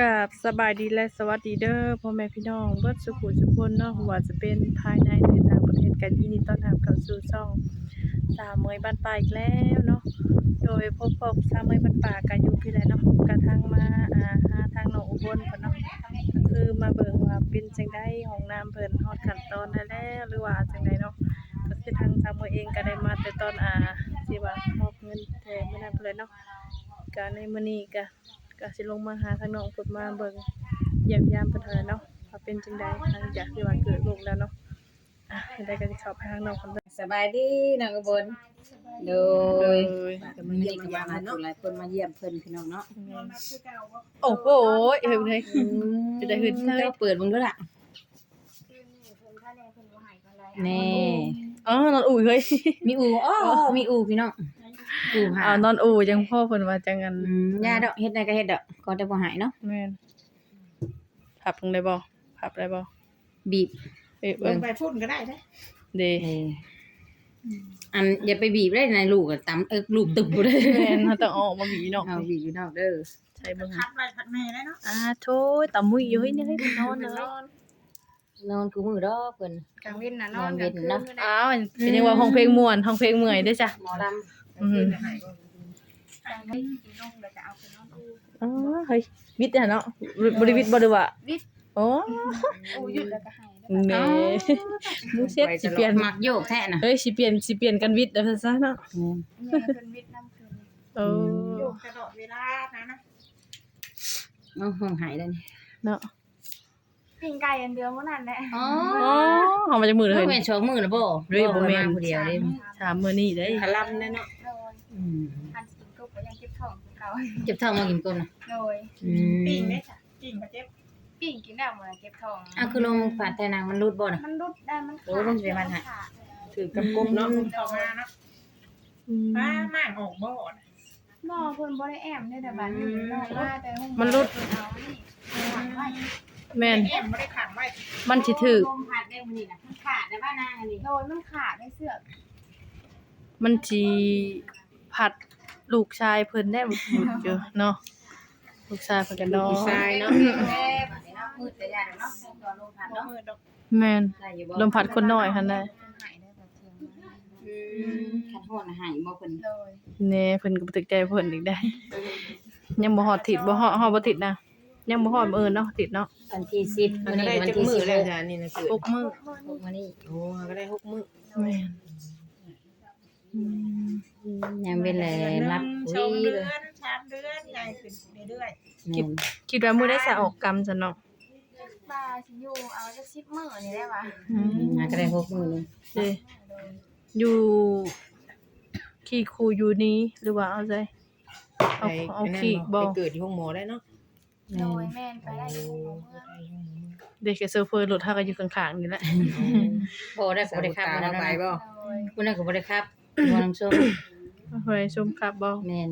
กับสบายดีและสวัสดีเด้อพ่อแม่พี่น้องเบิดสุขุทุกคนเนาะว่าจะเป็นภายในหรือต่างประเทศกันยินดีต้อนรับเข้าสู่ช่องสามเมยบ้านป่าอีกแล้วเนาะโดยพบพบสามเมยบ้านป่ากันอยู่พี่แหละเนาะกระทั่งมาอ่าหาทางหนองอุบลเพิ่นเนาะก็คือมาเบิ่งว่าเป็นจังได๋ห้องน้ำเพิ่นฮอดขั้นตอนได้แล้วหรือว่าจังไดเนาะก็คือทางสามเมยเองก็ได้มาแต่ตอนอ่าที่ว่ามอบเงินแต่มื้อนั้นเพิ่นเลยเนาะก็ในมื้อนี้ก็ ก็สิลงมาหาทางน้องเพิ่นมาเบิ่งเยี่ยมยามเพิ่นเท่านั้นเนาะว่าเป็นจังไดหลังจากที่ว่าเกิดลูกแล้วเนาะอะได้ก็สิเข้าไปทางน้องเพิ่นเบิ่งสบายดีน้องอุบลโดยก็มาเยี่ยมยามหลายคนหลายคนมาเยี่ยมเพิ่นพี่น้องเนาะโอ้โหเอ้ยเฮ้ยจะได้ขึ้นเลยเจ้าเปิดมึงด้วยล่ะแน่อ๋อนอนอู่เฮ้ยมีอูอ๋อมีอูพี่น้อง อูหาอ้าวนอนอู่จังพ่อเพิ่นว่าจังอันอืมยาดอกเฮ็ดได้ก็เฮ็ดดอกก็จะบ่หายเนาะแม่นพับลงได้บ่พับได้บ่บีบเอ้ยเบิ่เบิ่งงไปพุ่นก็ได้เด้เด้เอออันอย่าไปบีบได้ในลูกอะตำเอิกลูกตึบบ่ได้แม่นเฮาต้องเอาออกมาบีเนาะเอาบีบอยู่นอกเด้อใช้เบิ่งคัดไว้พัดแม่ได้เนาะอ่าโธ่ตำมุยอยู่เฮ้ยนี่เฮ้ยเพิ่นนอนเลยนอนกูมือดอกเพิ่น กลางเว้นนะนอนนอนเว้นเนาะอ้าวเป็นยังว่าห้องเพลงม่วนห้องเพลงเมื่อยเด้อจ้ะหมอลอื มกลางเว้นกินนมแล้วก็เอาไปนอนอูอ๋อเฮ้ยวิทย์อะเนาะบริวิทย์บ่ได้ว่าวิทย์โอ้อูหยุดแล้วก็หายเน่มูำเซ็ตสิเปลี่ยนมักโยกแท้น่ะเฮ้ยสิเปลี่ยนสิเปลี่ยนกันวิทย์เด้อซะเนาะอืมแม่เป็นวิทย์น้ำคืนโอ้อยู่ตลอดเวลานะนะเอาห้องหายแล้วนี่เนาะปิ้งไก่อันเดียวเท่านั้นแหละอ๋ออ๋อเฮามาจากมือเลยบ่แม่นสองมื้อนะบ่เฮ้ยบ่แม่นาผู้เดียวเด้ถามมื้อนี้เด้พลัมแน่เนาะโดย อืมอันสกินกุ๊บก็ยังเก็บท้องคือเก่าเจ็บท้องมากินก้นน่ะโดยอืมปิ้งได้จ้ะปิ้งก็เจ็บปิ้งกินได้หมดเก็บท้องอะคือลงฝาดแต่นางมันรูดบ่น่ะ มันรุดได้มันโอ้มันสิเป็นปัญหาขาดถือกับกบเนาะเข้ามาเนาะอืมมาม่างออกบ่น่ะหม้อเพิ่นบ่ได้แอมได้แต่บัดนี้นอนมาแต่ห้องมันรุดเพิ่นเอานี่วางไว้แม่นแอมบ่ได้ขังไว้มันสิถึกลมพัดได้มื้อนี้น่ะมันขาดได้บ้านนางอันนี้โดยมันขาดได้เสื้อกมันสิ ผัดลูกชายเพิ่นได้บ่อยู่เนาะลูกชายเพิ่นก็นอนทรายเนาะแม่บัดนี้เนาะมืดแต่ยาดอกเนาะตัวลมพัดบ่เนาะมืดดอกแม่นได้อยู่บ่ลมพัดคนน้อยหั่นน่ะหายได้แบบเทียงมาอืมคันฮ้อนน่ะหายบ่เพิ่นโดยแน่เพิ่นก็บ่ตึกใจเพิ่นอีกได้ ยังบ่ฮอดติดบ่ฮอดฮอดบ่ติดนะยังบ่ฮอดมื้ออื่นเนาะติดเนาะวันที่10มันมื้อก็นี้ได้วันจักที่มื้อแล้ว16จ้ะนี่นะคือหกมื้อมื้อนี้โอ้ก็ได้หกมื้อแม่น ยังเป็นแลรับสอุ้องยเดืเลอยนสามเดือนใหญ่ขึ้นเรื่อยคิดคิดว่ามื้อได้สะออกกรรมซะเนาะป้าสิอยู่เอาจัก10มื้อนี่ได้ปะอืมหาก็ได้6มื้อนึงเด้อยู่ขี่ครูอยู่นี้หรือว่าเอาใจๆเอาเอาขี่บ่บ่ไปเกิดที่ห้องหมอได้เนาะโดยแม่นไปได้อยู่เมืองเด็กกับโซเฟอร์รถเฮาก็อยู่ข้างๆนี่แหละบ่ได้ก็บ่ได้ครับตามื้อนั้นไปน่ะบ่โดยมื้อนั้นก็บ่ได้ครับ บ่น้ำส้มเฮ้ยชมครับบ่แม่น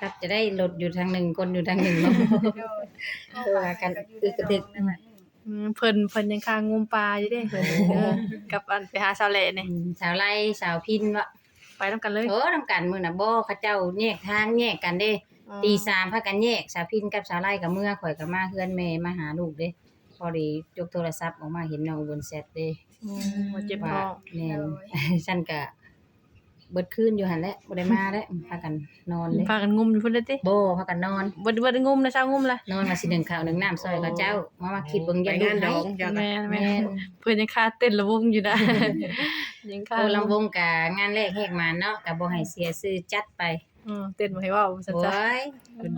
ครับจะได้รถอยู่ทางหนึ่งคนอยู่ทางหนึ่งเนาะโดยเออกันอึกกระทึกอืมเพิ่นเพิ่นยังค้างงมปลาอยู่เด้เพิ่นเออกับอันไปหาสาวแหล่นี่อืมสาวไล่สาวพินวะไปนํกันเลยโอ้นำกันมื้อน่ะบ่เขาเจ้าแยกทางแยกกันเด้ ตีสามพากันแยกสาวพินกับสาวไล่กับเมื่อข่อยก็มาเฮือนแม่มาหาลูกเด้ พอดียกโทรศัพท์ออกมาเห็นน้องบนแชทเด้ อืมว่าเจ็บว่าท้องแม่น ฉันก็เบิดคืนอยู่หั่นแหละบ่ได้มาแล้วพากันนอนเด้พากันงมอยู่พุ่นเลยติบ่พากันนอน บ่บ่ได้งมนะเช้างมเลยนอนมาสิหนึ่งข้าวหนึ่งน้ำซอยเขาเจ้า มามาคิดเบิ่งไปยันลูงากนดให้องจ้ะแม่นแม่แม่นนเพิ่นยังคาเต้นระวงอยู่นะยังคาโอ้ลำวงกะงานแรกแหกมาเนาะกะบ่ให้เสียชื่อจัดไป อืมเต้นบ่ให้เว้าซั่นโอ้จ้ะย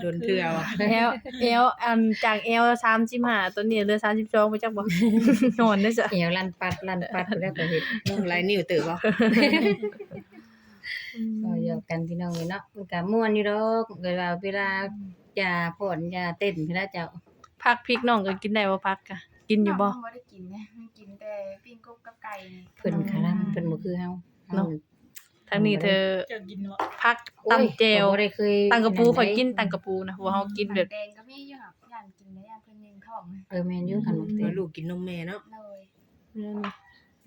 โดนๆเทื่อว่ะเอลเอลอันจากเอล35ตัวนี้เหลือ32ไปจักบ่นอนได้จ้ะเหี่ยวลั่นปัดลั่นปัดแล้วก็เฮ็ดหลายนิ้วตื่นบ่ก็อยู่กันพี่น้องนี่เนาะมันก็ม่วนอยู่ดอกเวลาเวลาอย่าผ่อนอย่าเต้นพี่ละเจ้าพักพริกน้องก็กินได้บ่พักกะกินอยู่บ่บ่ได้กินนะกินแต่ปิ้งกบกับไก่เพิ่นคารัมเพิ่นบ่คือเฮาเฮาเนาะ ทางนี้เธอจะกินบ่พักโอ้ยตำแจวก็บ่ได้เคยตังกะปูข่อยกินตังกะปูนะเพราะว่าเฮากินแบบแดงก็มีอยู่ครับย่านกินได้ย่านเพิ่นยิงท้องเออแม่นอยู่คันบ่เอเต้อนลูกกินนมแม่เนาะเลย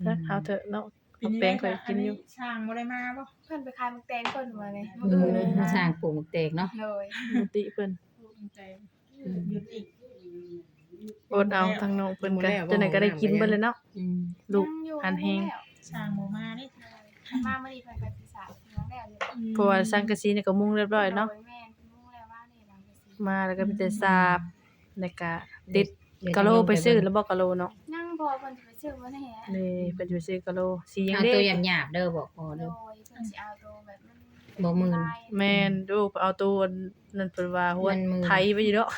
นั่นถ้าเอาเถอะเนาะเอาแป้งข่อยกินอยู่ช่างบ่ได้มาบ่เพิ่นไปขายมักแตงเพิ่นมาเลยเออมาสร้างปลูกหมกแตกเนาะเลยปกติเพิ่นลูกใจหยุดอีกอดเอาทางน้องเพิ่นก็จังได๋ก็ได้กินเบิดเลยเนาะอืมลูกยังอยู่หันแฮงแล้วสร้างหมู่มานี่ มาเมื่อดีเพิ่นก็สิสามน้องแล้วอยู่เพราะว่าสังกะสีนี่ก็มุงเรียบร้อยเนาะ โดแม่นเพิ่นมุ่งแล้วว่านี่หลังจะสิมาแล้วก็มีแต่สาบแล้วก็เด็ดกะโลไปซื้อแล้วบ่กะโลเนาะนั่งพอเพิ่นสิไปซื้อบ่แน่นี่เพิ่นจะไปซื้อกะโลสีหยังเอาเด้ตัวหยาบๆเด้อบอกพอโดเด้อ ยเพิ่นสิเอาตัวแบบมันบ่หมื่นลายแม่นดูเอาตัวนั่นเพิ่นว่าหัวมันมือ ไทยไปอยู่เนาะ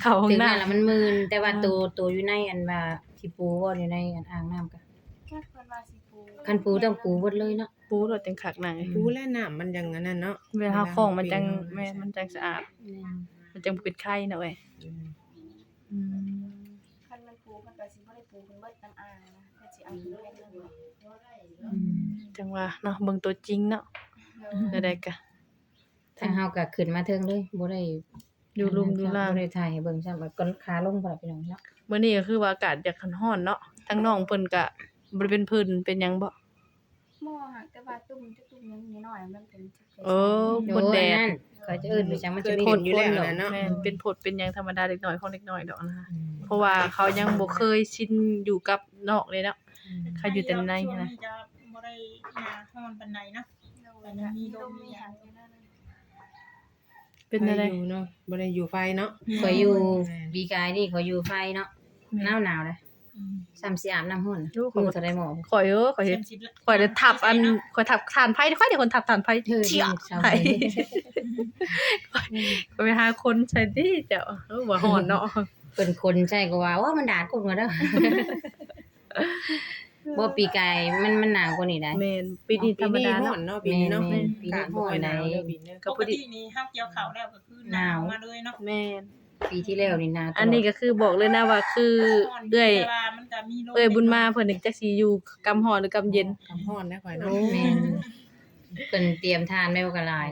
เข้าห้องถึงน้ำนั่นแล้วมันมื่นแต่ว่าตัวตัวอยู่ในอันว่าที่ปูว่าอยู่ในอันอ่างน้ำก็ แค่เพิ่นว่าสิปู คันปูต้องปูเบิดเลยเนาะปูรถจังคักหนังปูและน้ำมันยังอันนั้นเนาะเวลาเฮาของมันจังแม่นมันจังสะอาดแม่นมันจังบ่เป็นไข้เนาะเว้ยอืมอืมคันมันปูเพิ่นก็สิบ่ได้ปูเพิ่นเบิดน้ำอ่างนะเพิ่นสิเอาตัวแค่นึงอืมจังว่าเนาะเบิ่งตัวจริงเนาะโดยได้ๆก็ทางเฮาก็ขึ้นมาเทิงเลยบ่ได้อยู่ลุมอยู่ล่างบ่ได้ถ่ายให้เบิ่งซ้ำว่าก็ขาลงพุ่นล่ะพี่น้องเนาะมื้อนี้ก็คือว่าอากาศอยากร้อนๆเนาะทั้งน้องเพิ่นก็ บ่ได้เป็นผื่นเป็นหยังบ่หม้อหักแต่ว่าตุ้มจะตุ้มยังนิดหน่อยมันเป็นจุดๆเออโดบนแดดอันั่นเขาจะเอิ้นไปจังมันจะมีเคยเห็นอยู่แล้วหรอกนะเนาะแม่นเป็นผดเป็นหยังธรรมดาเล็กน้อยของเล็กน้อยดอกนะคะอืมเพราะว่าเขายังบ่เคยชินอยู่กับนอกเลยเนาะเขาอยู่แต่ในช่วงนะนี้จะบ่ได้หาฮ้อนปานใดนะโดยนะมีลมมีหยังอยู่นั่นน่ะเป็นอะไรไปอยู่เนาะบ่ได้อยู่ไฟเนาะข่อยอยู่ปีกายนี่ข่อยอยู่ไฟเนาะหนาวหนาวๆเลย ซ้ำสิอาบน้ำหุ่นลูกมือเท่าไดหมอข่อยเออข่อยเฮ็ดเส้นสิละข่อยเลยทับอันข่อยทับทานไผข่อยเดี๋ยวคนทับทานไผเธอเชี่ยชาวไผไทยข่อยไปหาคนใส่ที่เจ้าเออบ่ฮ้อนเนาะเป็นคนใช่ก็ว่าว่ามันดาดกดมาแล้วบ่ปีกายมันมันหนาวกว่านี้ได้ แม่นปีนี้ธรรมดาปีนี้ฮ้อเนาะนเนาะปีนี้เนาะแม่นปีนี้กาศบ่ค่อยหนาวฮ้อนไหนเด้อปีนี้ก็ปพอกดีตินี่เฮาเกี่ยวข้าวแล้วก็คือหนาวมาเลยเนาะแม่น ปีที่แล้วนี่หนาวตลดอันนี้ก็คือบอกเลยนะว่าคือฮ้นเอ้อยแต่ว่ามันก็มีลมเอ้อยบุญมาเพิ่นนี่จักสิอยู่กำฮ้อนหรือกำเย็นกำฮ้อนนะข่อยเนาะแม่นเป็นเตรียมทานไม่ว่ากันหลาย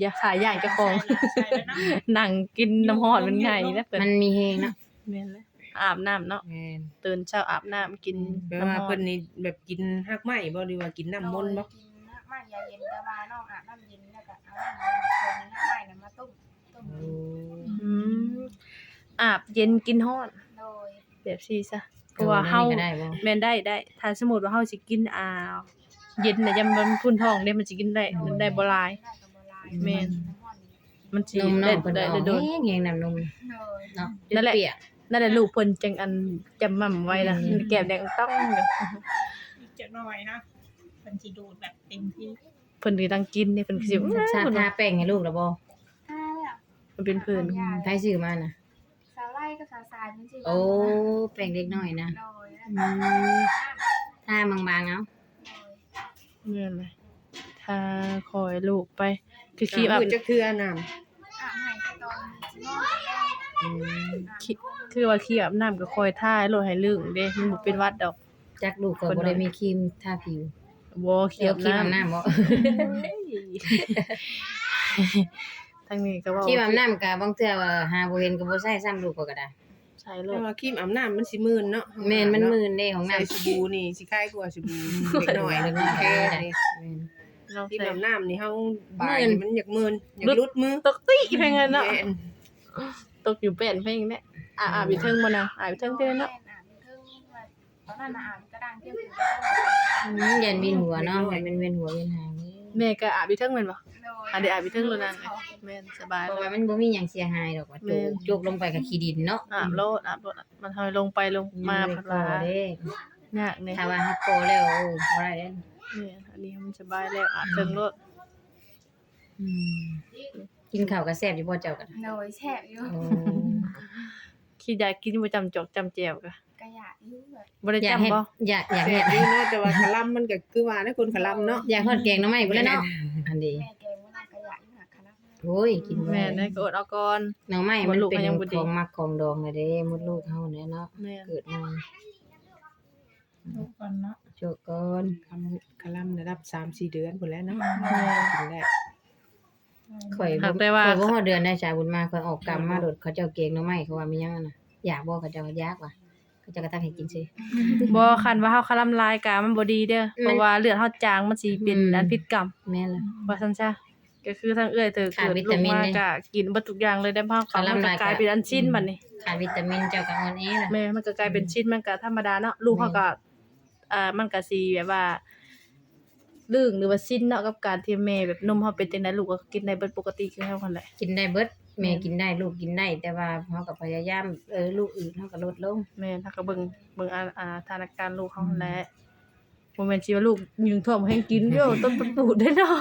อย่าขายอย่างเจ้าของใช่แล้วเนาะนั่งกินน้ำฮ้อนมันง่ายนะเพิ่นมันมีเฮงเนาะแม่นเลยอาบน้ำเนาะแม่นตื่นเช้าอาบน้ำกินแปลน้ำว่าร้อเพิ่นนนี่แบบกินฮักไหม้บ่หรือว่ากินน้ำมนต์บ่กินน้ำมันยาเย็นแต่ว่าน้องอาบน้ำเย็นแล้วก็เอาน้ำคนน้ำใหม่น่ะมาต้มต้มโอ้อืมอาบเย็นกินฮ้อนโดยแบบซี่ซะเพราะว่าเฮาก็ได้บ่แม่นได้ได้ ถ้าสมมุติว่าเฮาสิกินอ่าเย็นน่ะยามมันพุ่นท้องเด้มันสิกินได้มันได้บ่หลาย ได้กับบ่ลายแม่นน้ำมันนี่มันสินมน้ได้องเพิ่นได้ออกโดนเฮงเฮงน้ำนมโดยเนาะนั่นแหละ เปียกนั่นแหละลูกเพิ่นจังอันจำม่ำไว้ล่ะแก้มแดงต้องเลยอีกจักหน่อยนะเพิ่นสิดูดแบบเต็มที่เพิ่นสิตั้งกินนี่เพิ่นสิชาติทาแป้งให้ลูกแล้วบ่ถ้าแล้ว มันเป็นผื่นใครซื้อมาน่ะ สาไล่กับสาสายมันสิโอ้แป้งเล็กน้อยนะโดยอืมถ้าบางๆเอาเงินเลยถ้าคอยลูกไป คือขี้แบบมือจักเทื่อน้ำอาบให้ตอนสินอนแรกอืมขี้คือว่าขี้อาบน้ำก็คอยท่าให้โลดให้ลึงเด้มันบ่เป็นหวัดดอกจักลูกก็บ่ได้มีครีมทาผิวบ่ขี้เกี่ยวอาบครีมอาบน้ำน้ำบ่ ทางนี้ก็เว่าครีมอาบน้ำก็บางเทื่อว่าหาบ่เห็นก็บ่ใช้ซ้ำลูกก็ได้ ใช่โลแต่ดว่าครีมอาบน้ำมันสิมื่นเนาะแม่นมันมื่นเด้ของใส่น้ำสบู่นี่สิคล้ายกว่าสบู่เล็กน้อยแล้วก็แค่นี่เราครีมใส่อาบน้ำนี่เฮาบายนี่มันอยากมื่นอยากลุดมือตกติเพลงเนาะแม่นตกอยู่เป็นเพลงเนี่ยอ่าอาบอยู่เทิงบ่นะอาบอยู่เทิงเพิ่นเนาะอาบเทิงว่าตอนนั้นน่ะอาบกระด้างเที่ยวคืนอืมยันเวียนหัวเนาะยันเป็นเวียนหัวเวียนหางนี่แม่ก็อาบอยู่เทิงแม่นบ่โดย อะเดี๋ยวอาบอยู่เทิงแล้วนั่นแม่นสบายเพราะเลว่าย มันบ่มีหยังเสียหายดอกว่าโจกโจกลงไปกับขี้ดินเนาะอาบโลดอาบโลดมันทำให้ลงไปลงมาพัพัดดว่าว่าเด้ยากเนี่ยถ้าว่าฮักโตแล้วโอ้บ่ได้เด้เนี่ยอันนี้มันสบายแล้วอาบเทิงโลดอืมกินข้าวก็แซ่บอยู่บ่เจ้ากันโดยแช่บอยู่โอ้ขี้ยากินบ่จำจอกจำแจวกะกระยะอยู่แบบบ่ได้อยากจำเฮ็ดบ่อยากอยากแซ่เฮ็บดดีเนาะแต่ว่าคลัมมันก็คือว่านะคนคลัมเนาะอยากทอดแกงหน่อไม้พุ่นแหล้วเนาะอันนี้แม่แโอ้ยกินบ่แม่ได้ได้ก็อดเอาก่อน หน่อไม้มมัดนลูกเป็นก็ยังบ่ดี ของมักของดองเลยเด้มดลูกเฮาเนี่ยเนาะแม่เกิดมาดูก่อนเนาะโจกก่อนคลัมคลัมระดับ3-4เดือนพุ่นแล้วเนาะกินได้ข่อยบ่หากแต่ว่า ข่อยบ่ฮอดเดือนได้จ้าบุญมาข่อยออกกรรมมาโดดเขาเจ้าเกงหน่อไม้เขาว่ามีหยังอะน่ะอยากบ่เขาเจ้าก็อยากว่ะเขาเจ้าก็ตักให้กินซิบ่คันว่าเฮาคลำลายกามันบ่ดีเด้อเพมันราะว่าเลือดเฮาจางมันสิเป็นอืม อันพิษกรรมแม่นล่ะว่าซั่นซะ ก็คือทางเอื้อยเธอขาดเกิดวิลูตากมินมาเนี่ยก็กินเบ่ทุกอย่างเลยได้ภาพเขากำลังมันก็รายกลายการเป็นอันชิ้นอืมบัดนี้ ขาดวิตามินเจ้าก็อ่อนแอล่ะ แม่มันก็กลายเป็นชิ้นมันก็ธรรมดาเนาะลูกเขาก็อ่ามันก็สิแบบว่าลึงหรือว่าสิ้นเนาะกับการที่แม่แบบนมเขาเป็นจังได๋ลูกก็กินได้เบิดปกติคือเฮาคั่นแหละกินได้เบิดแม่กินได้ลูกกินได้ แต่ว่าเฮาก็พยายามเออลูกอื่นเฮาก็ลดลงแม่ถ้าก็เบิ่งเบิ่งอาอ่าสถานการณ์ลูกเขาหั่นแหละ บ่แม่นสิว่าลูกยิงท่วมให้กินโยต้นปูดได้เนาะ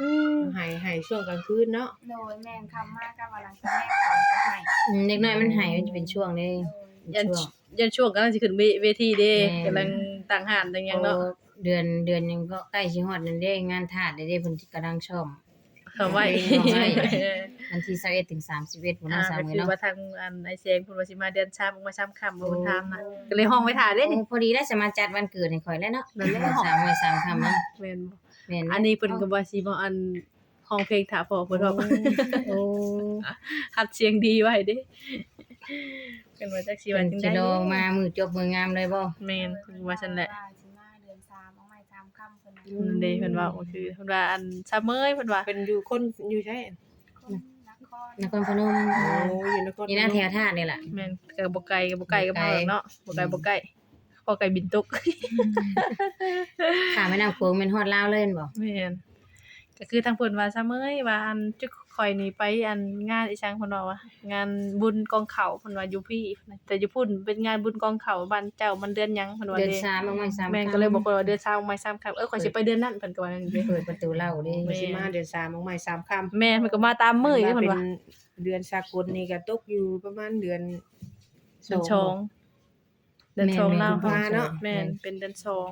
อืมให้ให้ช่วงกลางคืนเนาะโดยแม่นคำมากก็ว่าหลังจากแม่เขาก็ให้อืมเด็กน้อยมันหายมันจะเป็นช่วงเด้ โดยยันช่วง ยันช่วงกำลังสิขึ้นเวเวทีเด้แม่กำลังต่างหานต่างหยังเนาะ โอ้เดือนเดือนหนึงก็ใกล้สิฮอดนั่นเด้งานทาสเด้เด้เพิ่นกำลังช่อม เข้าไว้เข้าไว้ วันที่21ถึง31พุ่นอ่าเนาะสามก็มื้คืออเนาะว่าทางอันไอเซงเพิ่นว่าสิมาเดือนชามมาชามค่ำบ่เพิ่นถามนะก็เลยห้องไว้ถ่าเด้ โอ้นี่พอดีได้สมาจัดวันเกิดให้ข่อยแล้วเนาะนั่นแหละ สามมื้อสามค่ำเนาะแม่นบ่แม่นอันนี้เพิ่นก็ว่าสิบ่อันห้องเพลงถาพอเพิ่นว่า โอ้ หัดเสียงดีไว้เด้เพิ่นว่าจักสิเพิ่ว่านจังสิได๋ลองมามือจบมืองามเลยบ่แม่นเพิ่นว่าซั่นแหละ นน่ะนั่นเด้เพิ่นว่าก็คือเพิ่นว่าอันซะเมยเพิ่นว่า เป็นอยู่คนอยู่ใช่คนนครนครพนมโอ้อยู่นครนี่หน้าแถวท่านี่แหละแม่นก็บ่ไกลก็บ่ไกลกับเฮาหรอกเนาะบ่ไกลบ่ไกลพอไกลบินตกข้ามแม่น้ำโขงแม่นฮอดลาวเลยแม่นบ่แม่นก็คือทางเพิ่นว่าซะเมยว่าอันจุก ข่อยนี่ไปอันงานอีสังเพิ่นว่าว่างานบุญกองเขาเพิ่นว่าอยู่พี่แต่อยู่พุ่นเป็นงานบุญกองเขาบ้านเจ้ามันเดือนหยังเพิ่นว่าเดือนเด้สามบางวันสามแม่นก็เลยบอกว่าเดือน3ไม่3ครับเออข่อยสิไปเดือนนั้นเพิ่นก็ว่าอย่างนี้เด้เปิดประตูเล่าเด้มันสิมาเดือนสามของใหม่สามค่ำแม่นเพิ่นก็มาตามมื้ออยู่เป็เพิ่นนว่าเดือนสากลนี่ก็ตกอยู่ประมาณเดือนเดือนชองเดือนชองลาวกุมภาเนาะแม่นเป็นเดือนชอง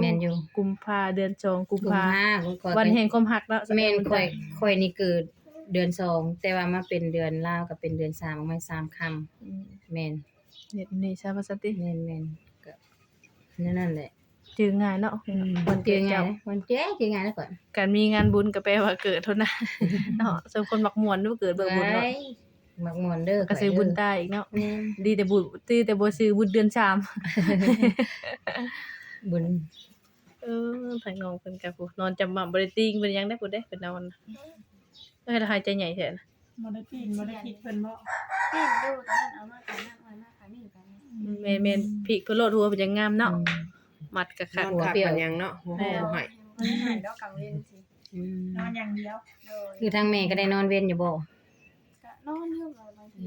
แม่นอยู่กุมภาเดือนชองกุมกุมภาภาคมวันแห่งความรักเนาะแม่นข่อยข่อยนี่เกิดเดือนสองแต่ว่ามาเป็นเดือนลาวก็เป็นเดือนสามบางวันสามค่อืมำแม่นเน็ตนี่ใช่ป่ะสติแม่นแม่นก็นั่นนั่นแหละจือง่ายเนาะวัวันนเจเกิอดไงเจ้านะวันเจ๊เจอไงแล้วก่อนการมีงานบุญก็แปลว่าเกิดเท่านั้นเนาะส่วนคนมักม่วนนี่บ่เกิดเบิ่งบุญเนาะไว้มักม่วนเด้อก็ซื้อบุญได้ตายอีกเนาะ แม่น ดีแต่บุญดีแต่บ่ซื้อบุญเดือนสาม บุญเออทางน้องเพิ่นก็ผู้นอนจำม่ำบ่ได้ติงเพิ่นยังได้ผู้ได้เพิ่นนอนเอ้ยแล้วหายใจใหญ่แท้นะบ่ได้ปีนบ่ได้คิดเพิ่นบ่พี่ดูตอนนั้นเอามาขายนั่นเอามาขายนี่กันแม่นแม่นพริกเพิ่นโลดหัวเพิ่นยังงามเนาะอืมมัดกะนคักอนขับกันยังเนาะหัวหอมให้มันหายดอกกังเวนสิอืมนอนอย่างเดียวโดยคือทางแม่ก็ได้นอนเว้นอยู่บ่ก็นอนอยู่เลยบางที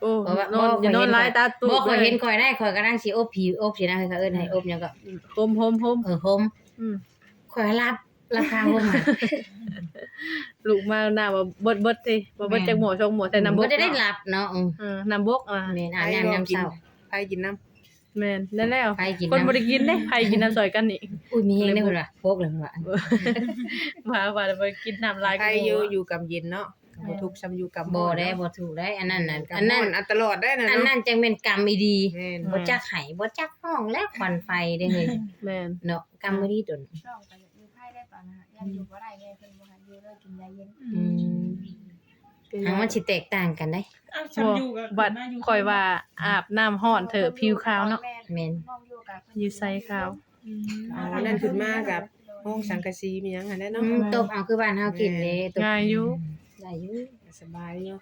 โอ้เพราะว่านอนบ่อย่านอนหลายตาตุบ่ข่อยเลเห็ยนข่อยได้ข่อยก็นั่งสิอบผีอบสินะเขาเอิ้นให้อบหยังก็โฮมโฮมโฮมเออโฮมอืมข่อยรับราคาโฮมอะลูกมาหน้าว่าเบิดเบิดติบ่เบิดจักหมอชงหมอใส่น้ำบบ่กได้ได้เนาะรับเนาะอืมเออน้ำบกอะแม่นอาบน้ำยามเช้าไปกินน้แม่นนั่นแล้วไปกินคนน้ำบ่ได้กินเด้ไผกินน้ำซอยกันนี่ อุ้ยมีเฮงได้เพิ่นว่าโปกเลยเพิ่นว่า มาว่าแล้วบ่กินน้ำลายำไปอยู่อยู่กับเย็นเนาะ บ่ทุกข์ซ้ำอยู่กับบ่ได้บ่ถูกได้ อันนั้นน่ะอัอันนนั้นั้นนอันตลอดได้นะอันเนาะนั้นจังเป็นกรรมอีดีแม่นบ่จักไห้บ่จักห้องและควันไฟได้เฮ้ยแม่นเนาะกรรมบ่ดีตนช่องกันอยู่ไพ่ได้ตอนนั้นยังอยู่บ่ได้แม่เพิ่นบ่ให้อยู่เลยกินยาเย็นอืมทางมันสิแตกต่างกันได้อ้าวฉันบ่อยู่กับบัดข่อยว่าอาบน้ำร้อนเถอะผิวขาวเนาะแม่นมองอยู่กับอยู่ไสขาวอืมเอาอันนั้นขึ้นมากับห้องสังกะสีมีหยังอันนั้นอืเนาะมตบเอาคือบ้านเฮากินเด้ตบง่ายอยู่ ได้อยู่สบายเนาะ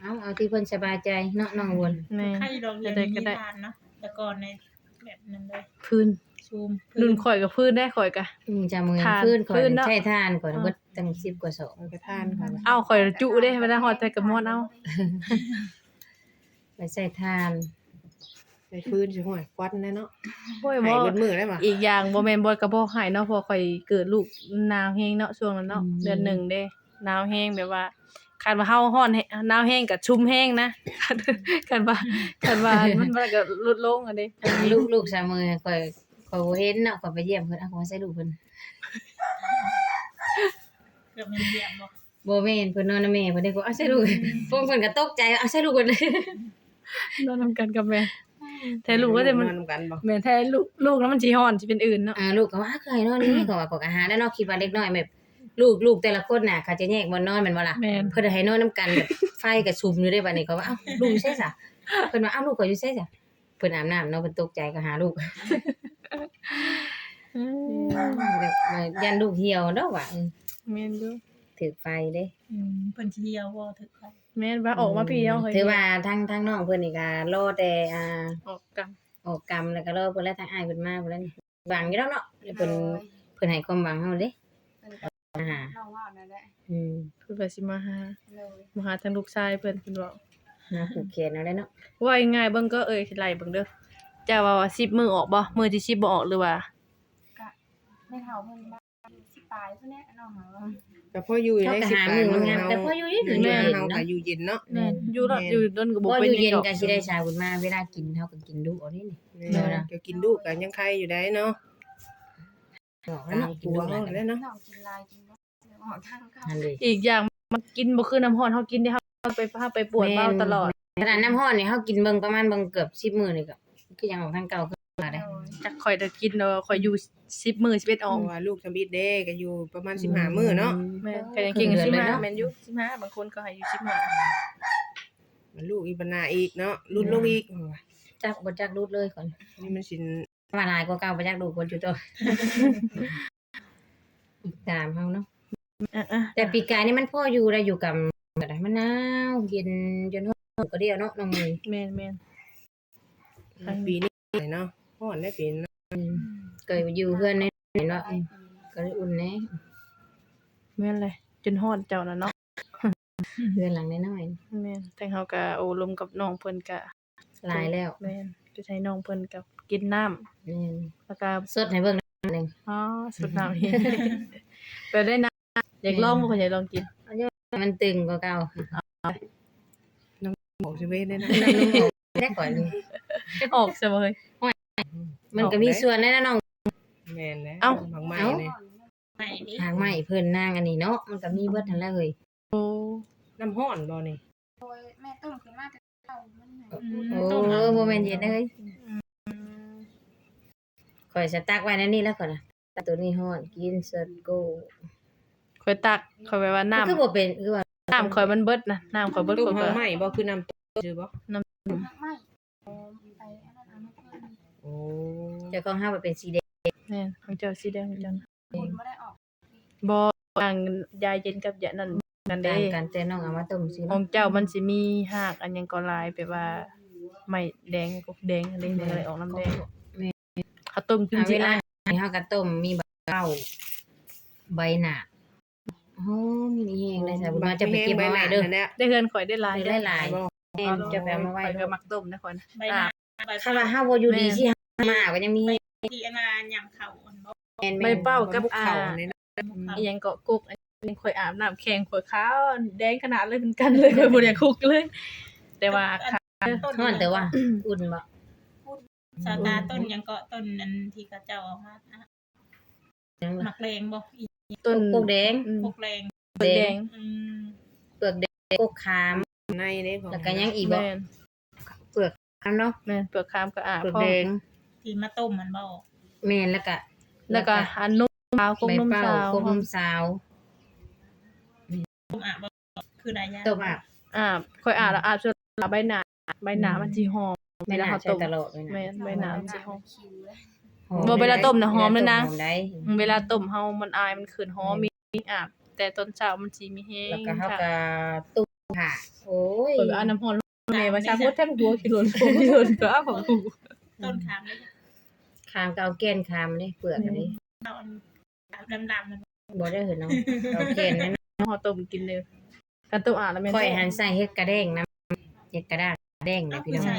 เอาเอาที่เพิ่นสบายใจเนาะน้องวนแม่นใครดอกเรียนได้มีก็ได้ทานเนาะแต่ก่อนในแบบนั้นเลยพื้นซูมรุ่นข่อยกับพื้นได้ข่อยกะ อืมจะมือทานฟื้นก่อฟื้นนเนาะ ใช้ทานก่อนเบิดตั้ง10กว่าศอกเอากระทานค่ะ เอ้าข่อยจุเด้เวลาฮอดใจกับมอดเอาไปใช้ทานไปฟื้นสิห้อยควันแน่เนาะโอ้ยหาบ่ยเบิดมือได้บ่อีกอย่างบ่แม่นบ่ก็บ่หายเนาะเพอข่อยเกิดลูกหนาวแฮงเนาะช่วงนั้นเนาะเดือนหนึ่งเด้ หนาวแฮงแบบว่าคันว่าเฮาฮ้อนแฮหนาวแฮงก็ชุ่มแฮงนะคันว่าคันว่ามันมันก็ลดลงอะเด้ลูกลูกสามมือข่อยข่อยบ่เห็นเนาะข่อยไปเยี่ยมเพิ่นเอาข่อยใส่ลูกเพิ่นเกือบแมันเยี่ยมบ่บ่แม่นเพิ่นนอนนำแม่เพิ่นได้ก็เอาใส่ลูกพวกเพิ่นก็ตกใจเอาใส่ลูกเพิ่นเลยนอนนำกันกับแม่แต่ลูกก็จะมันนอนกันบ่แม่แท้ลูกลูกแล้วมันสิฮ้อนสิเป็นอื่นเนาะอ่าลูกก็ว่าเคยนอนนี่ก็ว่าพวกอาหารแล้วเนาะคิดว่าเล็กน้อยแบบ ลูกลูกแต่ละคนน่ะเขาจะแยกบ่นอนแม่นบ่ล่ะแม่น เพิ่นให้นอนนํกันแบบไฟก็ชุมอยู่ได้บัดนี้ก็ว่าเอ้าลูกอยู่ไสซะเพิ่นว่าเอ้าลูกก็อยู่ไสซะเพิ่นอาบน้ำเนาะเพิ่นตกใจก็หาลูกอืมแบบว่ายันลูกเหี่ยวเนาะว่าเออแม่นอยู่ถือไฟเด้ อืมเพิ่นสิเดียวบ่ถึกไปแม่นว่าออกมาพี่เนาะเฮ้ยถือว่าทั้งทั้งน้องเพิ่นนี่ก็รอแต่อ่าออกกันออกกรรมแล้วก็รอเพิ่นแล้วทางอ้ายเพิ่นมาเพิ่นแล้วนี่หวังอยู่แล้วเนาะเดี๋ยวเพิ่นเพิ่นให้ความหวังเฮาเด้เพิ่นก็ อาหาน้องว่านั่นแหละอืมเพิ่นว่าสิมาหาเลยมาหาทางลูกชายเพิ่นเพิ่นบอกหาผูกแขนเอาได้เนาะว่าง่ายๆเบิ่งก็เอ่ยสิไล่เบิ่งเด้อจะว่าว่า10มื้อออกบ่มื้อที่10บ่ออกหรือว่าก็ไม่เท่าเพิ่นมาสิปลายเพิ่นแน่น้องหาว่าก็พออยู่เขาได้ก็สิบหาปลามืยอมันมื้งามเฮาแต่พออยู่อยู่อยู่แม่เย็นเฮาก็เนาะอยู่เย็นเนาะแม่นอยู่รอดอยู่ดนก็บ่บ่เป็อนยู่หเย็ยันงดอกก็สิได้ชาบุญมาเวลากินเฮาก็กินดุเอานี่นี่แม่ก็กินลูกก็ยังใครอยู่ได้เนาะ บอกแล้วตามเนาะกิตันวดุเฮาแล้วแล้วเนาะน้องกินลายกินบ่ออกทางเข้านั่นเลยอีกอย่างมันกินบ่คือน้ำร้อนเฮากินได้เฮาไปเฮาไปปวดเบ้าตลอดขนาดน้ำร้อนนี่เฮากินเบิ่งประมาณเบิ่งเกือบ10มื้อนี่ก็คือยังออกทางเก่าขึ้นมาได้จักข่อยได้กินเนาะข่อยอยู่10มื้อ11อเพอกราะว่าลูกทำบิดเด้ก็อยู่ประมาณ15มื้อเนาะแม่นก็ยังเก่งอยู่15แม่นอยู่15บางคนก็ให้อยู่15มันลูกอีปัญหาอีกเนาะรุ่นลูกอีกจักบ่จักรูดเลยก่อนนี่มันสิ นว่าหลายกว่าเก่าบ่จักดูคนอยู่ตัวตามเฮาเนาะอะแต่ปีกายนี่มันพออยู่ได้อยู่กับแบบไหนมันหนาวเย็นจนฮอดก็เดียวเนาะน้องมือๆแม่นแม่นปีนี้เนาะฮ้อนได้ปีนก็อยู่เพื่อนในเนาะอืมก็เลยอุ่นแน่แม่นเลยจนฮอดเจ้าน่ะเนาะเพื่อนหลังน้อยแม่นแต่เฮาก็โอ้ลมกับน้องเพิ่นก็ๆหลายแล้วแม่นก็ใช้น้องเพิ่นกับ กินน้ำนี่แล้วก็สดให้เบิ่งหนึงอ๋อสุดน้ำนี่ ไปได้นะอยากลองบ่คนอยากลองกิน มันตึงกว่าเก่าบอกสิเว้ได้นะ น้ำนุ่มออกได้ก่อนนี่ออกซะบ่เฮ้ย มันก็มีส่วนนะน้อง แม่นแล้วเอ้า บางไม้เอ้านี่ใหม่ดิทางใหม่เพิ่นนางอันนี้เนาะมันก็มีเบิดนั่นแหละเฮ้ยโอ้ น้ำฮ้อนบ่นี่โดยแม่ต้มขึ้นมาแต่เช้ามันไหนอืมโอ้ต้มบ่แม่นเย็นเด้ย ข่อยสตักไว้นั่นนี่แล้วก่อนนะตัวนี้ฮ้อนกินสดโกข่อยตักข่อยไปว่าน้ำคือบ่เป็นคือว่าน้ำข่อยมันเบิดนะน้ำข่อยเบิดลูกข่อยหาก็ไม้บ่คือน้ำต้มซื่อบ่ไม่ไปอันนั้นอันนั้นเพิ่นโอ้เจ้าของเฮาบ่เป็นสีแดงแม่นของเจ้าสีแดงของเจ้านะคนบ่ได้ออกบ่ต่างยาเย็นกับยานั่นกันเด้ต่างกันแต่น้องเอามาต้มสิขอเนาะงเจ้ามันสิมีหากอันหยังก็หลายแบบว่าไม่แดงกกแดงอะไรนี่อะไรออกน้ำแดง ข้าวต้มกินเอาสิเวลาอะเฮาก็ต้มมีใบเก้าใบหนาดโอ้มีนี่แฮงเลยจ้ะบุญมาจะไปเก็บมาไว้เด้อนั่นแหละได้เฮือนข่อยได้หลายได้หลายบ่แม่นจะไปเอามาไว้ข่อยเด้ก็อมักต้มนะข่อยนะใบหน้าใบถ้าว่าเฮาบ่อยู่ดีสิเฮามาก็ยังมีที่อันน่ะยำข้าวอันบ่แม่นใบเป้ากับบุกอ่าเขานี่นะอีหยังเกาะกุกอันนี้ข่อยอาบน้ำแข็งข่อยขาวแดงขนาดเลยเหมือนกันเลยข่อยบ่ได้คุกเลย แต่ว่าค่ะต้นฮ้อนแต่ว่าอุ่นบ่ สาตาต้นหยังก็ต้นอันที่เขาเจ้าเอามานะยังหมักแรงบ่อีต้นพวกแดงอืมพวกแรงต้นแดงอืมเปลือกแดงพวกขาม ในนี่บ่แล้วก็ยังอีกบ่แม่นเปลือกขามเนาะแม่นเปลือกคามก็อาบเปลือกพร้อแดมงที่มาต้มมันบ่แม่นแล้วก็แล้วก็อันนุ่มสาวกงใบนุ่มเป้าสาวกบนมสาวต้มอะบ่คือได้ยาต้มอะอาบข่อยอาบแล้วอาบจนใบหน้าใบหน้ามันสิหอม ไม่น่าเวลใช้ต้มตลอดเลยนะแม่นใบหน้ามันสิหอม คิวเลยหอมบ่เวลาต้มน่ะหอมเลยนะ หอมได้เวลาต้มเฮามันอายมันขึ้นหอมมีอาบ แต่ตอนเช้ามันสิมีแฮงแล้วก็เฮาค่ะก็ตุ้มค่ะโอ้ย เปิดเอาน้ำร้อนลงแม่ว่าชาพูดแทบหัวขี้หล่นโผล่ขี้หล่นก็เอาของกูต้นขามเลยคามก็เอาแก้นคามนี่เปลือกอันนี้เอาอันดำๆมันบ่ได้เห็นเนาะเอาแก้นนั่นห่อต้มกินเลยการต้มอาบแล้วแม่นค่อยหันใส่เฮ็ดกระแดงน้ำเฮ็ดกระด้างแดงเอานะพี่คือน้องใส่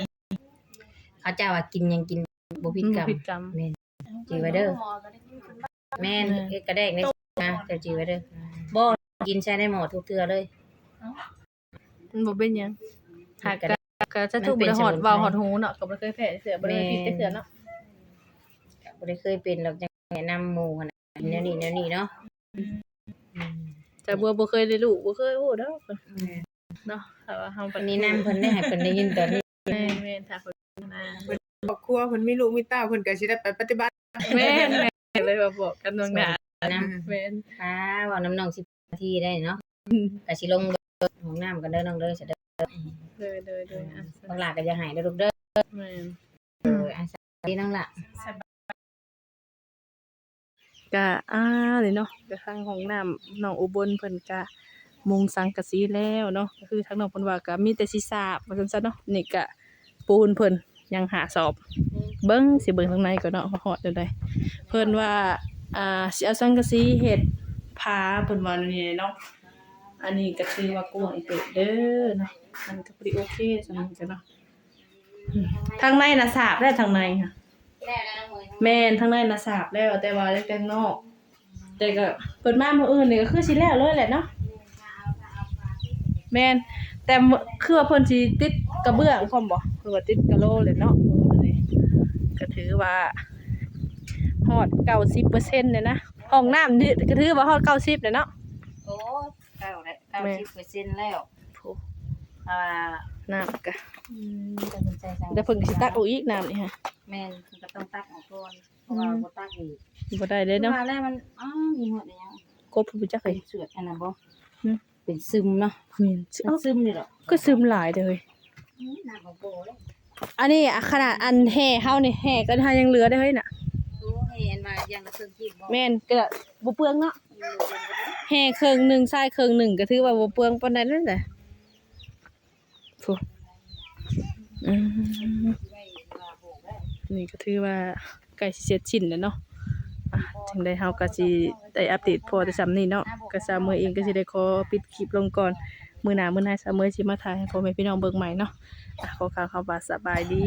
เขาเจ้าว่ากินยังกินบ่ผิดกรรมผิดกรรมจีไว้เด้อหมอก็ได้กินขึ้นมาแม่นเฮ็ดกระแดงนี่นะเจ้าจีไว้เด้อบ่กินใช้ได้หมดทุกเทื่อเลย มันบ่เป็นหยังหากกระกะแดงกะจะถูกบ่ได้หอดเว้าหอดหูเนาะก็บ่เคยแพ้เสือบ่ได้แม่ผิดแต่เสือเนาะบ่ได้เคยเป็นหรอกจังแนะนำหมู่หั่นน่ะแนวนี้แนวนี้เนาะแต่บัวบ่เคยได้รู้บ่เคยโอ้เด้อเนาะแต่ว่าเฮาวันนี้นำเพิ่นได้ให้เพิ่นได้ยินตอนนี้ แม่นแม่นถ้าเพิ่น นะครอบครัวเพิ่นมีลูกมีเต้าเพิ่นก็สิได้ไปปฏิบัติแม่นแม่นเลยว่าบอกกันตรงหน้านำแม่นอ่าว่าน้ำน้อง10นาทีได้เนาะก็สิลงห้องน้ำกันเด้อน้องเด้อสิเด้อเลยเลยเลยอะบักหลาก็อย่าหายเด้อลูกเด้อแม่นเอออาสาดีน้องล่ะก็อ่านี่เนาะก็ทางของน้ำน้องอุบลเพิ่นก็มุงสังกะสีแล้วเนาะก็คือทางน้องเพิ่นว่าก็มีแต่สิสาบว่าซั่นซะเนาะนี่ก็ปูนเพิ่น ยังหาสอบ เบิ่งสิเบิ่งข้างในก่อนเนาะว่าฮอดเดี๋ยวใดเพิ่นว่าอ่าสิเอาสังกะสีเฮ็ดผาเพิ่นว่านี่เนาะอันนี้ก็ถือว่ากว้างเติบเด้อเนาะมันก็พอดีโอเคสำหรับกันเนาะอืมทางในน่ะสาบแล้วทางในค่ะแล้วแล้วน้องเมย์แม่นทางในน่ะสาบแล้วแต่ว่าเล็กแต่นอกแต่ก็เปิดมามื้ออื่นนี่ก็คือสิแล้วเลยแหละเนาะแม่น แต่มื้อคือว่าเพิ่นสิติดกระเบื้องพร้อมบ่หรือว่าติดกะโหลเลยเนาะมื้อนี้ก็ถือว่าฮอด90%เลยนะห้องน้ำนี่ก็ถือว่าฮอด90เลยเนาะโอ้เก้าแล้วเก้าสิบเปอร์เซ็นต์แล้วโอ้อ่าน้ำก็อืมแต่เพิ่นใจสั่งเดี๋ยวเพิ่นก็สิตักเอาอีกน้ำนี่ฮะแม่นเพิ่นก็ต้องตักออกก่อนเพราะว่าบ่ตักอีกบ่ได้เลยเนาะว่าแล้วมันอ้าวมีหมดแล้วกบเพิ่นบ่จักเป็เลยนเสือดอันน่ะบ่หืม เป็นซึมเนาะแม่นมัเอ้านซึมนี่ดอกก็ซึมหลายเด้อเฮ้ยอืมน้ำของโบเลยอันนี้อะขนาดอันแห่เฮานี่แห่ก็ทายังเหลือได้อเฮ้ยน่ะ โอ้เห็นมาอย่างละครึ่งจีบบ่แม่นก็บ่เปลืองเนาะอืมเป็นไปได้แห่เครื่องหนึ่งทรายเครื่องหนึ่งก็ถือว่าบ่เปลืองปานใดนั่นแหละโฟูอืมไว้ว่าโบกแล้วนี่ก็ถือว่าใกล้สิเสร็จสิ้นแล้วเนาะอะ ถึงได้เฮาก็สิได้อัปเดตพอแต่ซ้ำนี้เนาะก็ซามือเองก็สิได้ขอปิดคลิปลงก่อนมื้อหน้ามื้อหน้าซามือสิมาถ่ายให้พ่อแม่พี่น้องเบิ่งใหม่เนาะอะขอกล่าวคำว่าสบายดี